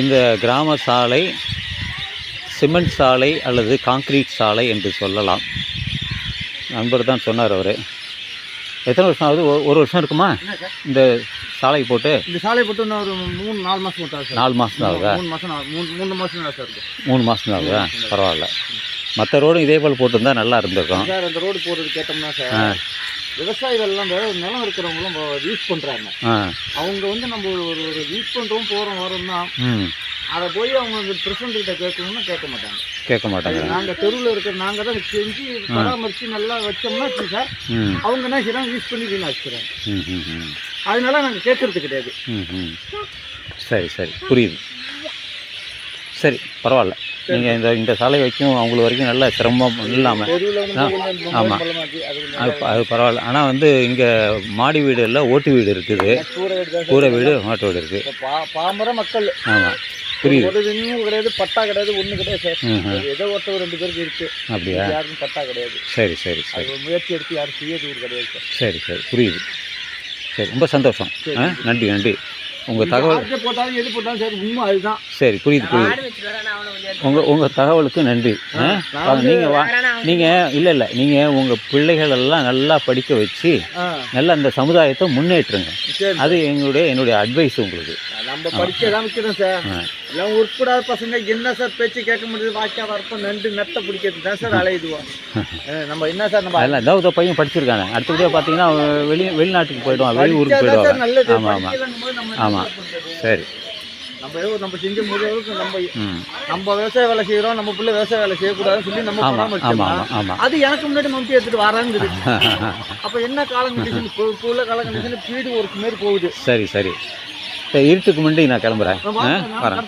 இந்த கிராம சாலை சிமெண்ட் சாலை அல்லது கான்கிரீட் சாலை என்று சொல்லலாம். நண்பர் தான் சொன்னார் அவர். எத்தனை வருஷம் ஆகுது? ஒரு வருஷம் இருக்குமா? இந்த சாலை போட்டு? இந்த சாலை போட்டு இன்னும் ஒரு மூணு நாலு மட்டும் சார். நாலு மாதம் தான் ஆகுதா? மூணு நான் மூணு மூணு மாசம் தான் சார் இருக்கு. மூணு மாதம் தான் ஆகுதா? பரவாயில்ல. மற்ற ரோடும் இதே போல் போட்டிருந்தா நல்லா இருந்திருக்கும். சார் அந்த ரோடு போடுறது கேட்டோம்னா சார் ஆ விவசாயிகள் எல்லாம் இந்த நிலம் இருக்கிறவங்களும் யூஸ் பண்றாங்க. ஆ. அவங்க வந்து நம்ம ஒரு ஒரு யூஸ் பண்றோம் போறோம் வரோம்னா அதை போய் அவங்க அந்த பிரசிடண்ட் கிட்ட கேட்கணும்னா கேட்க மாட்டாங்க. கேட்க மாட்டாங்க. நாங்க தெருவில் இருக்கிற நாங்க தான் செஞ்சு பராமரிச்சு நல்லா வச்சோம்னா வச்சுங்க சார்? அவங்க என்ன செய்யறாங்க யூஸ் பண்ணி வீணா வச்சுக்கிறாங்க. ம் ம் ம். அதனால நாங்க கேட்கறது கிடையாது. ம் ம். சரி சரி. புரியுது. சரி பரவாயில்ல. நீங்கள் இந்த இந்த சாலை வரைக்கும் அவங்களுக்கு வரைக்கும் நல்ல சிரமம் இல்லாமல் தெருவில் வந்து ஆ, கொஞ்சம் ஆமா. பள்ளமாக்கி அது அது பரவாயில்ல. ஆனால் வந்து இங்கே மாடி வீடு இல்லை ஓட்டு வீடு இருக்குது. கூரை வீடு மாட்டு வீடு இருக்குது பாமர மக்கள். ஆமாம் புரியுது. கிடையாது பட்டா கிடையாது ஒண்ணு கிடையாது சார். ஏதோ ஒருத்தர் ரெண்டு பேருக்கு இருக்கு. அப்படியா? யாருக்கும் பட்டா கிடையாது. சரி சரி முயற்சி எடுத்து யாரும் செய்யறது கிடையாது சார். சரி சரி. புரியுது. சரி ரொம்ப சந்தோஷம். நன்றி நன்றி. உங்கள் தகவல் யார்கிட்ட போட்டாலும் எது போட்டாலும் சார் உண்மை அதுதான். சரி புரியுது புரியுது. உங்கள் உங்கள் தகவலுக்கு நன்றி. ஆ? நீங்கள் வா நீங்கள் இல்லை இல்லை. நீங்கள் உங்கள் பிள்ளைகள் எல்லாம் நல்லா படிக்க வச்சு நல்லா அந்த சமுதாயத்தை முன்னேற்றுங்க. அது எங்களுடைய என்னுடைய அட்வைஸ் உங்களுக்கு. நம்ம படிக்க சார். எல்லாம் உட்படாத பசங்க என்ன சார் பேச்சு கேட்க முடியுது? வாக்கியா வரப்போ நண்டு நெத்த பிடிக்கிறது தான் சார் அலையுதுவோம் நம்ம என்ன சார் நம்ம அதெல்லாம் ஒரு பையன் படிச்சிருக்காங்க அடுத்தபடியாக பார்த்தீங்கன்னா வெளி வெளிநாட்டுக்கு போயிடுவான் வெளியூருக்கு போயிடுவாங்க நல்லது. ஆமாம் ஆமாம் படிக்கலைன்னும் போது நம்ம என்ன ஆமா. சார் நம்ம நம்ம செஞ்ச முடியறதுக்கு நம்ம நம்ம விவசாய வேலை செய்யறோம் நம்ம பிள்ளை விவசாய வேலை செய்யக்கூடாதுன்னு சொல்லி நம்ம ஆமாம் ஆமாம் ஆமாம் ஆமாம் அது எனக்கு முன்னாடி மம்பி எடுத்துட்டு வராங்குது. அப்ப என்ன கால கண்டிஷன் இப்போ உள்ள கால கண்டிஷன் ஸ்பீடு ஒரு மாரி போகுது. சரி சரி. இருட்டுக்கு முன்னாடி நான் கிளம்புறேன். வரேன்.